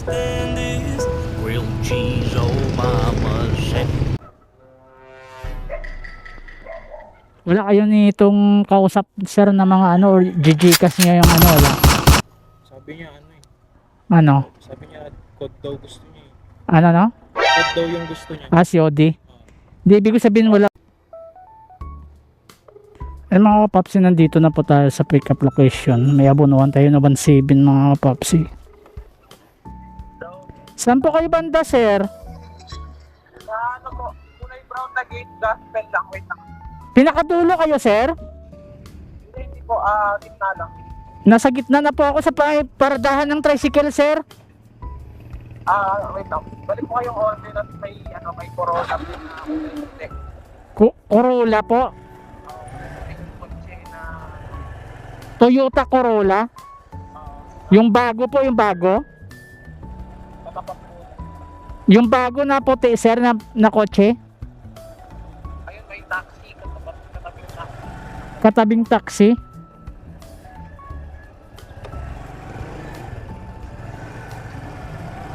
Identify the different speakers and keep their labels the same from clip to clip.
Speaker 1: stand this grilled cheese, oh mama said.
Speaker 2: Wala kayo nitong kausap sir na mga ano or GGcast niya yung ano wala.
Speaker 3: Sabi niya ano eh.
Speaker 2: Ano?
Speaker 3: Sabi niya code daw gusto niya eh.
Speaker 2: Ano no?
Speaker 3: Code daw yung gusto niya.
Speaker 2: Ah, si Odi. Hindi, ibig ko sabihin wala. Eh mga kapapsi, nandito na po tayo sa pick up location. May abunuan tayo na 1.7 mga kapapsi. Saan po kayo banda, sir?
Speaker 4: Sa ano po, kulay brown na gate, gospel lang, wait lang.
Speaker 2: Pinakadulo kayo, sir?
Speaker 4: Hindi, hindi po, ah, gitna lang.
Speaker 2: Nasa gitna na po ako sa pa- paradahan ng tricycle, sir.
Speaker 4: Ah, wait lang. Balik po kayong order at may, ano, may na kulay puti.
Speaker 2: Ku- Corolla po.
Speaker 4: May kotse na,
Speaker 2: Toyota Corolla.
Speaker 4: ah,
Speaker 2: Yung bago po, yung bago. Yung bago na puti, sir, na, na kotse.
Speaker 4: Ayun, may taxi, katapat, katabi yung taxi.
Speaker 2: Katabing taxi.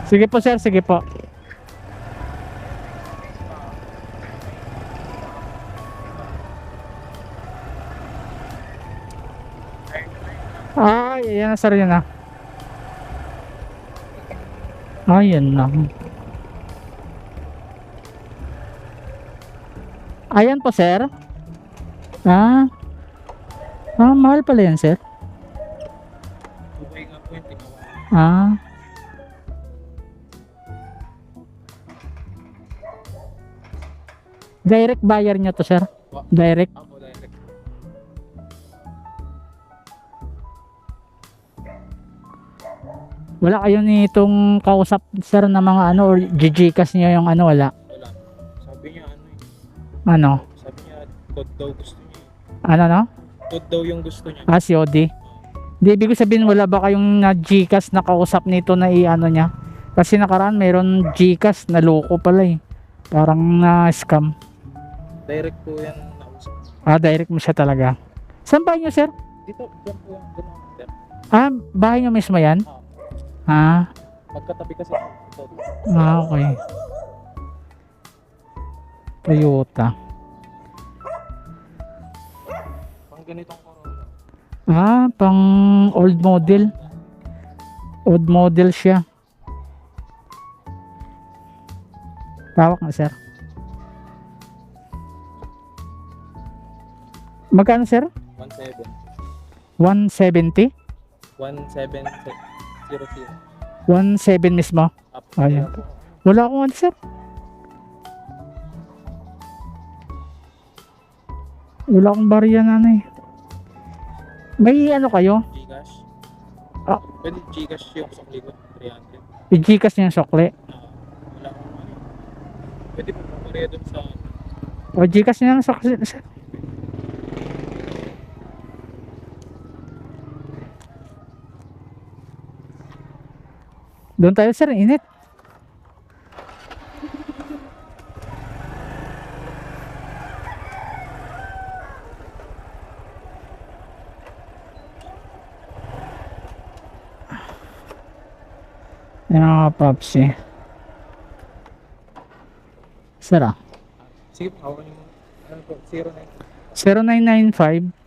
Speaker 2: Sige po, sir. Sige po. Ah, yan na, sir. Yan na. Ah, yan na. Ayan po, sir. Ah. Ah, mahal pala yan, sir.
Speaker 3: Okay nga po tinawa.
Speaker 2: Ah. Direct buyer nyo to, sir? Direct? Wala kayo nitong kausap, sir, na mga ano, or GGcast nyo yung ano? Wala.
Speaker 3: Ano? Sabi niya code daw gusto niya.
Speaker 2: Ano, no?
Speaker 3: Code daw yung gusto niya.
Speaker 2: Ah, si Odi. Hindi, ibig sabihin, wala ba kayong na GCash na kausap nito na i-ano niya? Kasi nakaraan, mayroon GCash na loko pala eh. Parang na scam.
Speaker 3: Direct po yan nausap.
Speaker 2: Ah, direct mo siya talaga. Saan ba nyo, sir?
Speaker 3: Dito, dyan po yung. Dyan.
Speaker 2: Ah, bahay nyo mismo yan? Ah,
Speaker 3: Magkatabi kasi
Speaker 2: ah okay. Toyota.
Speaker 3: Pang ganitong Corolla.
Speaker 2: Ah, pang old model. Old model siya. Tawak na, sir. Magkano, sir?
Speaker 3: 1.7.
Speaker 2: 170?
Speaker 3: 1.700.
Speaker 2: 17 mismo?
Speaker 3: Up.
Speaker 2: Ayan. Wala akong ano, sir. Wala akong barya na ano eh. May ano kayo?
Speaker 3: Gcash.
Speaker 2: Ah.
Speaker 3: Pwede Gcash yung sa ko. 300.
Speaker 2: I-Gcash niya yung sokle.
Speaker 3: Ah, wala akong ano. Pwede po pumareha dun sa
Speaker 2: O Gcash niya yung sokle. sir. Doon tayo sir, init. Yan mga paps eh. Sir ah.
Speaker 3: Sige po, ako yung ano po, 09.
Speaker 2: 0995